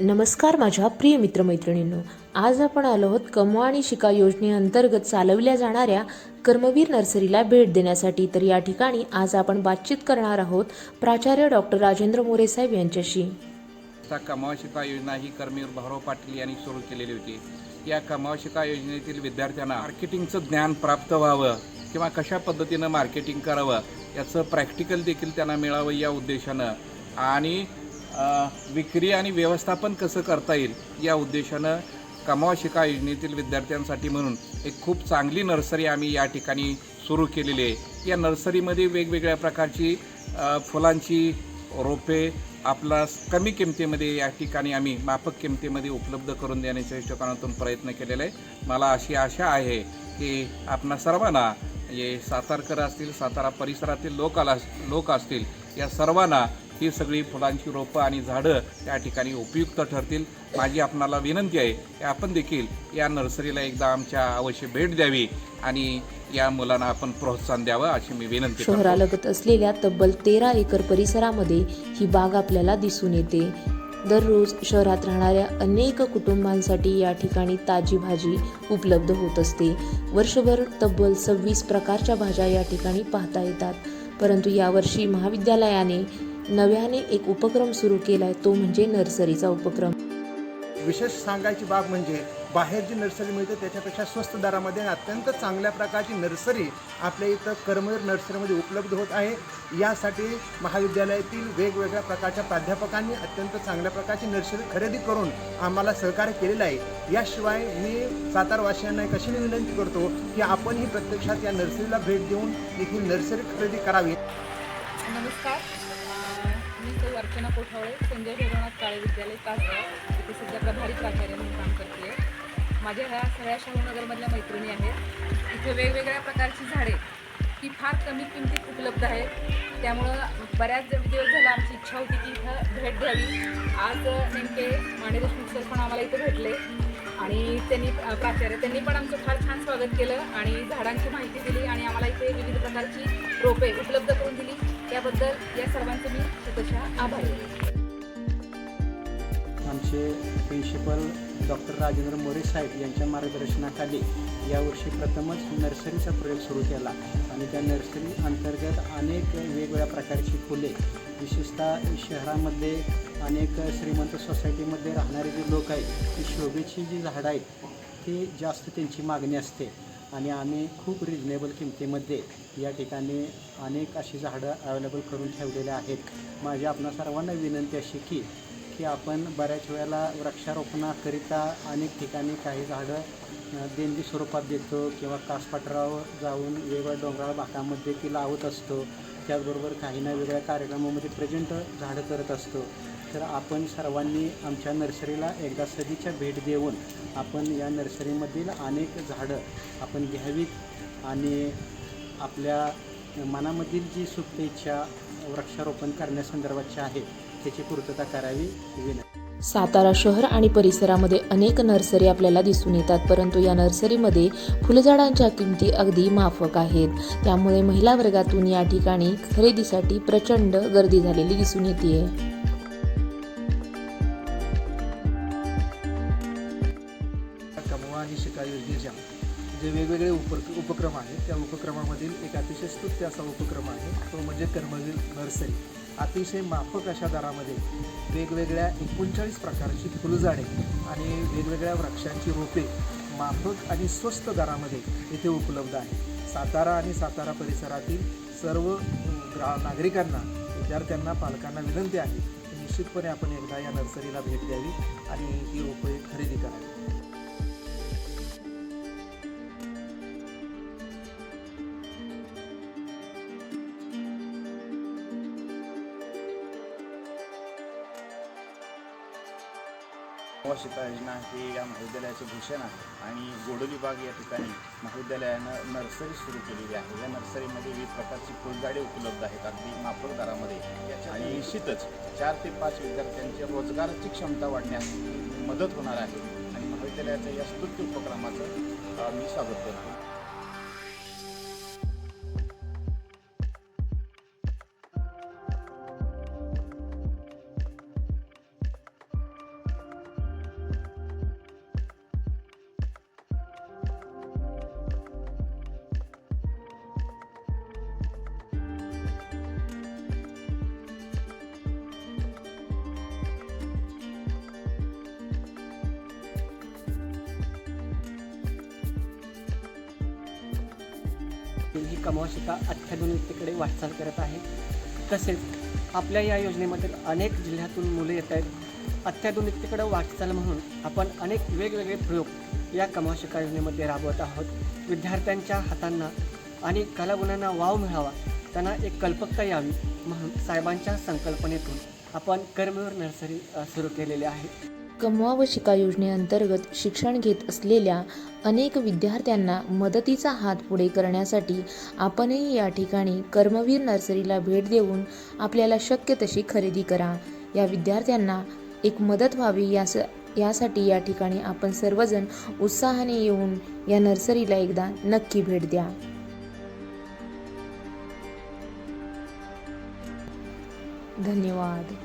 नमस्कार माझ्या प्रिय मित्रमैत्रिणींनो. आज आपण आलो आहोत कमवा आणि शिका योजनेअंतर्गत चालवल्या जाणाऱ्या कर्मवीर नर्सरीला भेट देण्यासाठी. तर या ठिकाणी आज आपण बातचीत करणार आहोत प्राचार्य डॉक्टर राजेंद्र मोरे साहेब यांच्याशी. आता कमावा शिका योजना ही कर्मवीर भाऊराव पाटील यांनी सुरू केलेली होती. या कमावा शिका योजनेतील विद्यार्थ्यांना मार्केटिंगचं ज्ञान प्राप्त व्हावं किंवा कशा पद्धतीनं मार्केटिंग करावं याचं प्रॅक्टिकल देखील त्यांना मिळावं या उद्देशानं. आणि विक्री आणि व्यवस्थापन कसं करता येईल या उद्देशानं कमावा शिका योजनेतील विद्यार्थ्यांसाठी म्हणून एक खूप चांगली नर्सरी आम्ही या ठिकाणी सुरू केलेली आहे. या नर्सरीमध्ये वेगवेगळ्या प्रकारची फुलांची रोपे आपला कमी किमतीमध्ये या ठिकाणी आम्ही माफक किमतीमध्ये उपलब्ध करून देण्याच्या हिशोबातून प्रयत्न केलेला आहे मला अशी आशा आहे की आपणा सर्वांना हे सातारकर असतील सातारा परिसरातील लोक आला लोक असतील या सर्वांना ही सगळी फुलांची रोपं आणि झाडं त्या ठिकाणी उपयुक्त ठरतील. माझी आपणाला विनंती आहे की आपण देखील या नर्सरीला एकदा आमच्या अवश्य भेट द्यावी आणि या मुलांना आपण प्रोत्साहन द्यावं अशी मी विनंती शहरालगत असलेल्या तब्बल तेरा एकर परिसरामध्ये ही बाग आपल्याला दिसून येते. दररोज शहरात राहणाऱ्या अनेक कुटुंबांसाठी या ठिकाणी ताजी भाजी उपलब्ध होत असते. वर्षभर तब्बल सव्वीस प्रकारच्या भाज्या या ठिकाणी पाहता येतात. परंतु यावर्षी महाविद्यालयाने नव्याने एक उपक्रम सुरू केलाय तो म्हणजे नर्सरीचा उपक्रम. विशेष सांगायची बाब म्हणजे बाहेर जी नर्सरी मिळते त्याच्यापेक्षा स्वस्त दरामध्ये आणि अत्यंत चांगल्या प्रकारची नर्सरी आपल्या इथं कर्मवीर नर्सरीमध्ये उपलब्ध होत आहे. यासाठी महाविद्यालयातील वेगवेगळ्या प्रकारच्या प्राध्यापकांनी अत्यंत चांगल्या प्रकारची नर्सरी खरेदी करून आम्हाला सहकार्य केलेलं आहे. याशिवाय मी सातारवासियांना एक अशी विनंती करतो की आपणही प्रत्यक्षात या नर्सरीला भेट देऊन देखील नर्सरी खरेदी करावी. नमस्कार. अर्चना कोठावळे संजय भैरवनाथ काळे विद्यालय तासगाव इथे सध्या प्रभारी प्राचार्य म्हणून काम करते आहे माझ्या ह्या सगळ्या शाहूनगरमधल्या मैत्रिणी आहेत. इथे वेगवेगळ्या प्रकारची झाडे. ही फार कमी किमतीत उपलब्ध आहेत. त्यामुळं बऱ्याच दिवस झाला आमची इच्छा होती की इथं भेट द्यावी. आज नेमके माणेदेशमुख सर पण आम्हाला इथे भेटले. आणि त्यांनी प्राचार्य त्यांनी पण आमचं फार छान स्वागत केलं आणि झाडांची माहिती दिली आणि आम्हाला इथे विविध प्रकारची रोपे उपलब्ध करून दिली. याबद्दल या सर्वांचे मी शतशः आभारी आमचे प्रिन्सिपल डॉक्टर राजेंद्र मोरे साहेब यांच्या मार्गदर्शनाखाली यावर्षी प्रथमच नर्सरीचा प्रयोग सुरू केला. आणि त्या नर्सरी अंतर्गत अनेक वेगवेगळ्या प्रकारची फुले विशेषतः शहरामध्ये अनेक श्रीमंत सोसायटीमध्ये राहणारे जे लोक आहेत ती शोभेची जी झाडं आहेत ती जास्त त्यांची मागणी असते. आणि आम्ही खूप रिजनेबल किमतीमध्ये या ठिकाणी अनेक अशी झाडं अवेलेबल करून ठेवलेले आहेत. माझी आपणा सर्वांना विनंती अशी की की आपण बऱ्याच वेळेला वृक्षारोपणाकरिता अनेक ठिकाणी काही झाडं देणगी स्वरूपात देतो किंवा कासपाटरावर जाऊन वेगवेगळ्या डोंगराळ भागामध्ये ती लावत असतो. त्याचबरोबर काही ना वेगळ्या कार्यक्रमामध्ये प्रेझेंट झाडं करत असतो. तर आपण सर्वांनी आमच्या नर्सरीला एकदा सदीच्या भेट देऊन आपण या नर्सरीमधील अनेक झाडं आपण घ्यावीत आणि आपल्या मनामधील जी सुप्त इच्छा वृक्षारोपण करण्यासंदर्भाची आहे त्याची पूर्तता करावी विनंती. सातारा शहर आणि परिसरामध्ये अनेक नर्सरी आपल्याला दिसून येतात परंतु या नर्सरीमध्ये फुलझाडांच्या किमती अगदी माफक आहेत. त्यामुळे महिला वर्गातून या ठिकाणी खरेदीसाठी प्रचंड गर्दी झालेली दिसून येते जे वेगवेगळे उप उपक्रम आहेत त्या उपक्रमामधील एक अतिशय स्तुत्य असा उपक्रम आहे. तो म्हणजे कर्मवीर नर्सरी. अतिशय माफक अशा दरामध्ये वेगवेगळ्या एकोणचाळीस प्रकारची फुलझाडे आणि वेगवेगळ्या वृक्षांची रोपे माफक आणि स्वस्त दरामध्ये इथे उपलब्ध आहे सातारा आणि सातारा परिसरातील सर्व ग्रा नागरिकांना विद्यार्थ्यांना पालकांना विनंती आहे निश्चितपणे आपण एकदा या नर्सरीला भेट द्यावी आणि ही रोपे खरेदी करा शिका योजना हे या महाविद्यालयाचे भूषण आहे आणि गोडोली बाग या ठिकाणी महाविद्यालयानं नर्सरी सुरू केलेली आहे. या नर्सरीमध्ये विविध प्रकारची फुलझाडे उपलब्ध आहेत. अगदी माफक दरामध्ये. आणि निश्चितच चार ते पाच विद्यार्थ्यांच्या रोजगाराची क्षमता वाढण्यास मदत होणार आहे. आणि महाविद्यालयाच्या या स्तुत्य उपक्रमाचं मी स्वागत करतो. ही कमावशिका अत्याधुनिकतेकडे वाटचाल करत आहे. तसेच आपल्या या योजनेमध्ये अनेक जिल्ह्यातून मुलं येत आहेत. अत्याधुनिकतेकडे वाटचाल म्हणून आपण अनेक वेगवेगळे प्रयोग या कमावशिका योजनेमध्ये राबवत आहोत. विद्यार्थ्यांच्या हातांना आणि कलागुणांना वाव मिळावा त्यांना एक कल्पकता यावी म्हणून साहेबांच्या संकल्पनेतून आपण कर्मवीर नर्सरी सुरू केलेली आहे. कमवा व शिका योजनेअंतर्गत शिक्षण घेत असलेल्या अनेक विद्यार्थ्यांना मदतीचा हात पुढे करण्यासाठी आपणही या ठिकाणी कर्मवीर नर्सरीला भेट देऊन आपल्याला शक्य तशी खरेदी करा. या विद्यार्थ्यांना एक मदत व्हावी यास यासाठी या ठिकाणी आपण सर्वजण उत्साहाने येऊन या नर्सरीला एकदा नक्की भेट द्या. धन्यवाद.